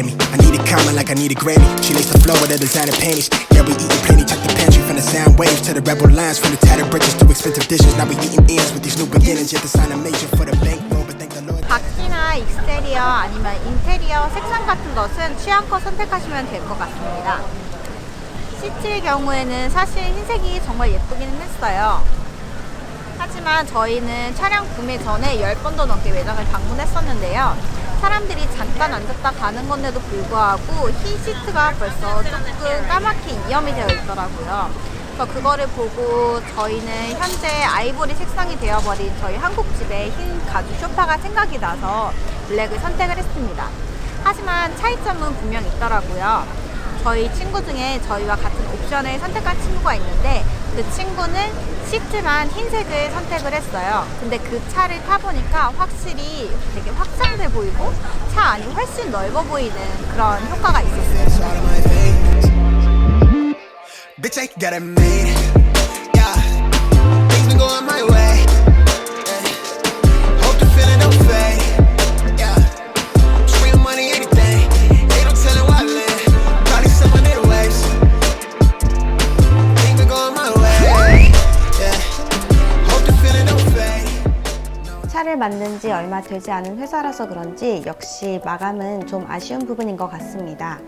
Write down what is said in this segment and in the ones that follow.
me. I need a comment like I need a Grammy. She lace the flow with her designer panties. Yeah, we eating plenty. Check the pantry from the sound waves to the rebel lines. From the tattered bridges to expensive dishes. Now we eating ends with these new beginnings. Yet the sign a major for the bankroll. But thank the Lord. 바퀴나 익스테리어 아니면 인테리어 색상 같은 것은 취향껏 선택하시면 될 것 같습니다. 시트의 경우에는 사실 흰색이 정말 예쁘기는 했어요. 하지만 저희는 차량 구매 전에 10번도 넘게 매장을 방문했었는데요. 사람들이 잠깐 앉았다 가는 건데도 불구하고 흰 시트가 벌써 조금 까맣게 이염이 되어 있더라고요. 그래서 그거를 보고 저희는 현재 아이보리 색상이 되어버린 저희 한국집의 흰 가죽 소파가 생각이 나서 블랙을 선택을 했습니다. 하지만 차이점은 분명 있더라고요. 저희 친구 중에 저희와 같은 옵션을 선택한 친구가 있는데 그 친구는 시트만 흰색을 선택을 했어요. 근데 그 차를 타보니까 확실히 되게 확장돼 보이고 차 안이 훨씬 넓어 보이는 그런 효과가 있었어요. 만든 지 얼마 되지 않은 회사라서 그런지 역시 마감은 좀 아쉬운 부분인 것 같습니다.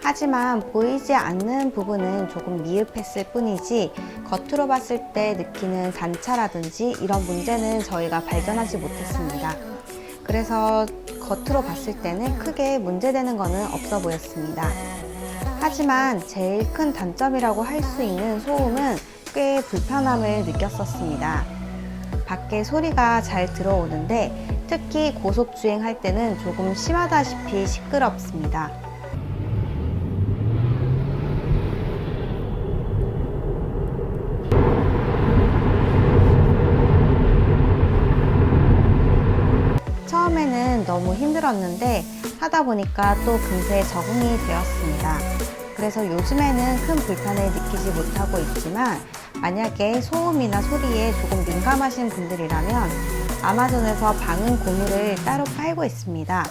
하지만 보이지 않는 부분은 조금 미흡했을 뿐이지 겉으로 봤을 때 느끼는 단차라든지 이런 문제는 저희가 발견하지 못했습니다. 그래서 겉으로 봤을 때는 크게 문제되는 것은 없어 보였습니다. 하지만 제일 큰 단점이라고 할 수 있는 소음은 꽤 불편함을 느꼈었습니다. 밖에 소리가 잘 들어오는데 특히 고속 주행할 때는 조금 심하다시피 시끄럽습니다. 처음에는 너무 힘들었는데 하다 보니까 또 금세 적응이 되었습니다. 그래서 요즘에는 큰 불편을 느끼지 못하고 있지만 만약에 소음이나 소리에 조금 민감하신 분들이라면 아마존에서 방음 고무를 따로 팔고 있습니다.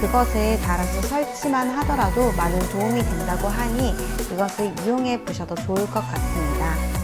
그것을 달아서 설치만 하더라도 많은 도움이 된다고 하니 그것을 이용해 보셔도 좋을 것 같습니다.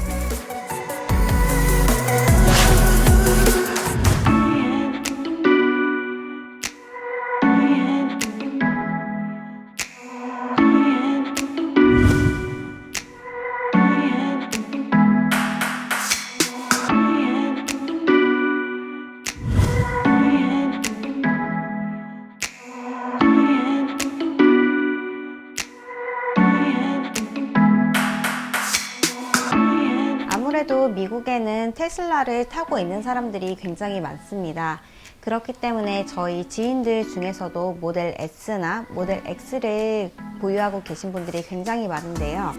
아무래도 미국에는 테슬라를 타고 있는 사람들이 굉장히 많습니다. 그렇기 때문에 저희 지인들 중에서도 모델 S나 모델 X를 보유하고 계신 분들이 굉장히 많은데요.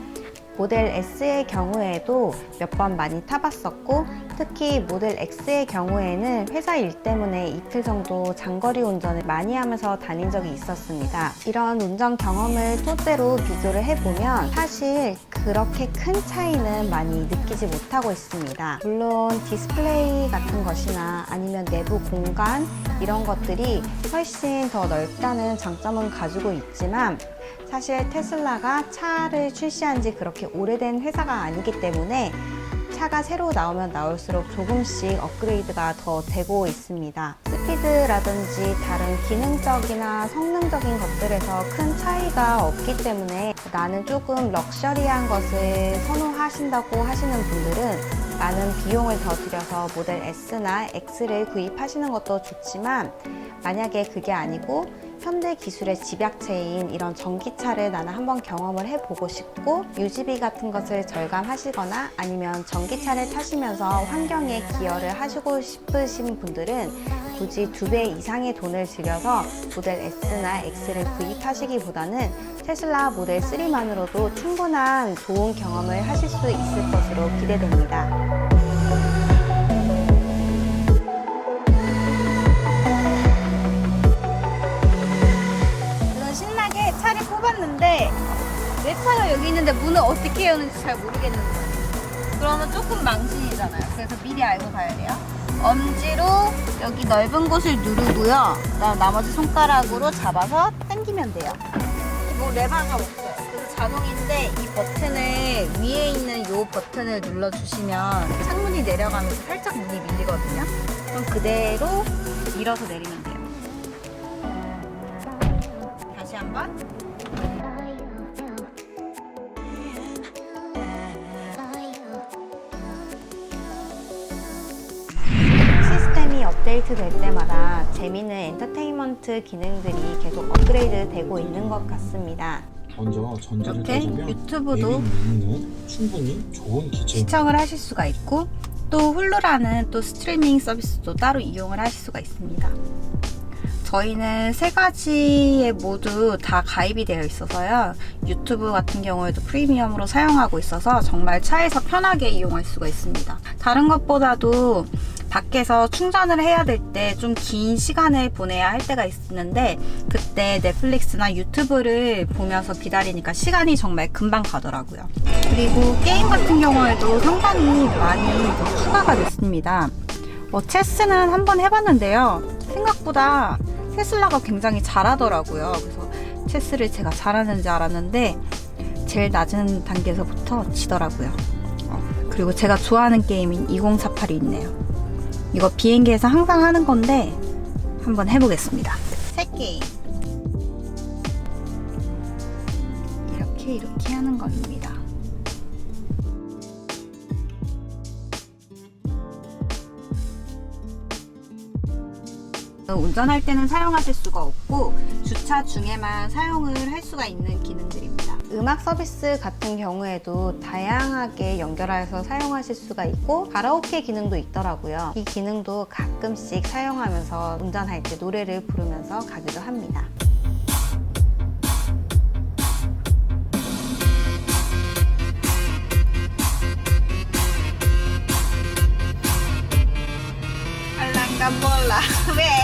모델 S의 경우에도 몇 번 많이 타봤었고, 특히 모델 X의 경우에는 회사 일 때문에 이틀 정도 장거리 운전을 많이 하면서 다닌 적이 있었습니다. 이런 운전 경험을 토대로 비교를 해보면 사실 그렇게 큰 차이는 많이 느끼지 못하고 있습니다. 물론 디스플레이 같은 것이나 아니면 내부 공간 이런 것들이 훨씬 더 넓다는 장점은 가지고 있지만 사실 테슬라가 차를 출시한 지 그렇게 오래된 회사가 아니기 때문에 차가 새로 나오면 나올수록 조금씩 업그레이드가 더 되고 있습니다. 스피드라든지 다른 기능적이나 성능적인 것들에서 큰 차이가 없기 때문에 나는 조금 럭셔리한 것을 선호하신다고 하시는 분들은 많은 비용을 더 들여서 모델 S나 X를 구입하시는 것도 좋지만 만약에 그게 아니고 현대 기술의 집약체인 이런 전기차를 나는 한번 경험을 해보고 싶고 유지비 같은 것을 절감하시거나 아니면 전기차를 타시면서 환경에 기여를 하시고 싶으신 분들은 굳이 두 배 이상의 돈을 들여서 모델 S나 X를 구입하시기보다는 테슬라 모델 3만으로도 충분한 좋은 경험을 하실 수 있을 것으로 기대됩니다. 저는 신나게 차를 뽑았는데 내 차가 여기 있는데 문을 어떻게 여는지 잘 모르겠는 거예요. 그러면 조금 망신이잖아요. 그래서 미리 알고 가야 돼요. 엄지로 여기 넓은 곳을 누르고요. 그다음 나머지 손가락으로 잡아서 당기면 돼요. 레바가 없어요. 그래서 자동인데 이 버튼을 위에 있는 이 버튼을 눌러주시면 창문이 내려가면서 살짝 문이 밀리거든요. 그럼 그대로 밀어서 내리면 돼요. 다시 한번. 업데이트 될 때마다 재미있는 엔터테인먼트 기능들이 계속 업그레이드 되고 있는 것 같습니다. 먼저 전제를 이렇게 따지면 유튜브도 는 충분히 좋은 기체 시청을 하실 수가 있고 또 훌루라는 또 스트리밍 서비스도 따로 이용을 하실 수가 있습니다. 저희는 세 가지에 모두 다 가입이 되어 있어서요. 유튜브 같은 경우에도 프리미엄으로 사용하고 있어서 정말 차에서 편하게 이용할 수가 있습니다. 다른 것보다도 밖에서 충전을 해야 될 때 좀 긴 시간을 보내야 할 때가 있는데 그때 넷플릭스나 유튜브를 보면서 기다리니까 시간이 정말 금방 가더라고요. 그리고 게임 같은 경우에도 상당히 많이 추가가 됐습니다. 뭐 체스는 한번 해봤는데요. 생각보다 테슬라가 굉장히 잘하더라고요. 그래서 체스를 제가 잘하는지 알았는데 제일 낮은 단계에서부터 지더라고요. 어, 그리고 제가 좋아하는 게임인 2048이 있네요. 이거 비행기에서 항상 하는 건데 한번 해보겠습니다. 새 게임. 이렇게 이렇게 하는 겁니다. 운전할 때는 사용하실 수가 없고 주차 중에만 사용을 할 수가 있는 기능들입니다. 음악 서비스 같은 경우에도 다양하게 연결해서 사용하실 수가 있고 가라오케 기능도 있더라고요. 이 기능도 가끔씩 사용하면서 운전할 때 노래를 부르면서 가기도 합니다. 알랑가 몰라 왜?